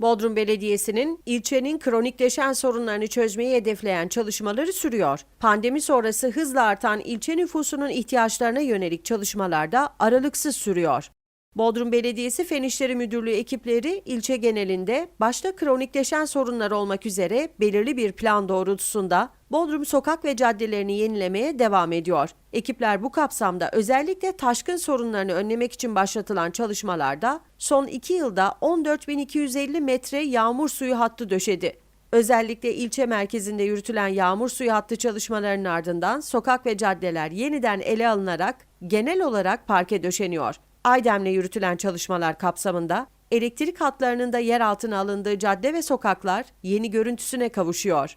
Bodrum Belediyesi'nin ilçenin kronikleşen sorunlarını çözmeyi hedefleyen çalışmaları sürüyor. Pandemi sonrası hızla artan ilçe nüfusunun ihtiyaçlarına yönelik çalışmalar da aralıksız sürüyor. Bodrum Belediyesi Fen İşleri Müdürlüğü ekipleri ilçe genelinde başta kronikleşen sorunlar olmak üzere belirli bir plan doğrultusunda Bodrum sokak ve caddelerini yenilemeye devam ediyor. Ekipler bu kapsamda özellikle taşkın sorunlarını önlemek için başlatılan çalışmalarda son iki yılda 14.250 metre yağmur suyu hattı döşedi. Özellikle ilçe merkezinde yürütülen yağmur suyu hattı çalışmalarının ardından sokak ve caddeler yeniden ele alınarak genel olarak parke döşeniyor. Aydem'le yürütülen çalışmalar kapsamında elektrik hatlarının da yer altına alındığı cadde ve sokaklar yeni görüntüsüne kavuşuyor.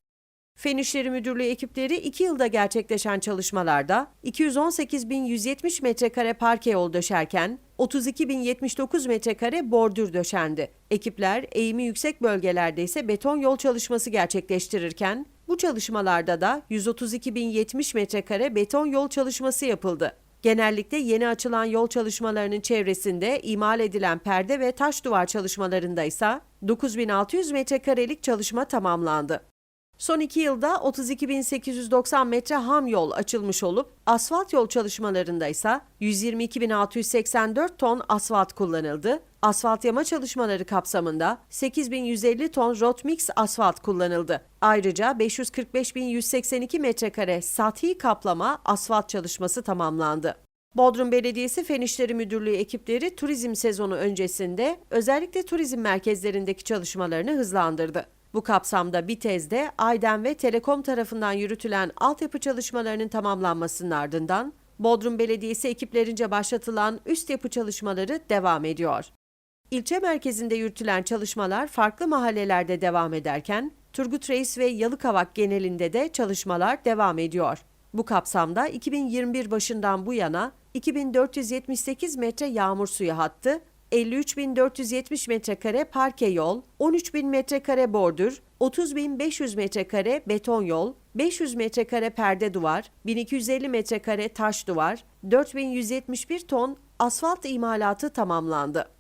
Fen İşleri Müdürlüğü ekipleri 2 yılda gerçekleşen çalışmalarda 218.170 metrekare parke yol döşerken 32.079 metrekare bordür döşendi. Ekipler eğimi yüksek bölgelerde ise beton yol çalışması gerçekleştirirken bu çalışmalarda da 132.070 metrekare beton yol çalışması yapıldı. Genellikle yeni açılan yol çalışmalarının çevresinde imal edilen perde ve taş duvar çalışmalarında ise 9600 metrekarelik çalışma tamamlandı. Son iki yılda 32.890 metre ham yol açılmış olup asfalt yol çalışmalarında ise 122.684 ton asfalt kullanıldı. Asfalt yama çalışmaları kapsamında 8.150 ton rotmix asfalt kullanıldı. Ayrıca 545.182 metrekare sathi kaplama asfalt çalışması tamamlandı. Bodrum Belediyesi Fen İşleri Müdürlüğü ekipleri turizm sezonu öncesinde özellikle turizm merkezlerindeki çalışmalarını hızlandırdı. Bu kapsamda Bitez'de Aydem ve Telekom tarafından yürütülen altyapı çalışmalarının tamamlanmasının ardından Bodrum Belediyesi ekiplerince başlatılan üst yapı çalışmaları devam ediyor. İlçe merkezinde yürütülen çalışmalar farklı mahallelerde devam ederken Turgut Reis ve Yalıkavak genelinde de çalışmalar devam ediyor. Bu kapsamda 2021 başından bu yana 2478 metre yağmur suyu hattı, 53.470 metrekare parke yol, 13.000 metrekare bordür, 30.500 metrekare beton yol, 500 metrekare perde duvar, 1250 metrekare taş duvar, 4171 ton asfalt imalatı tamamlandı.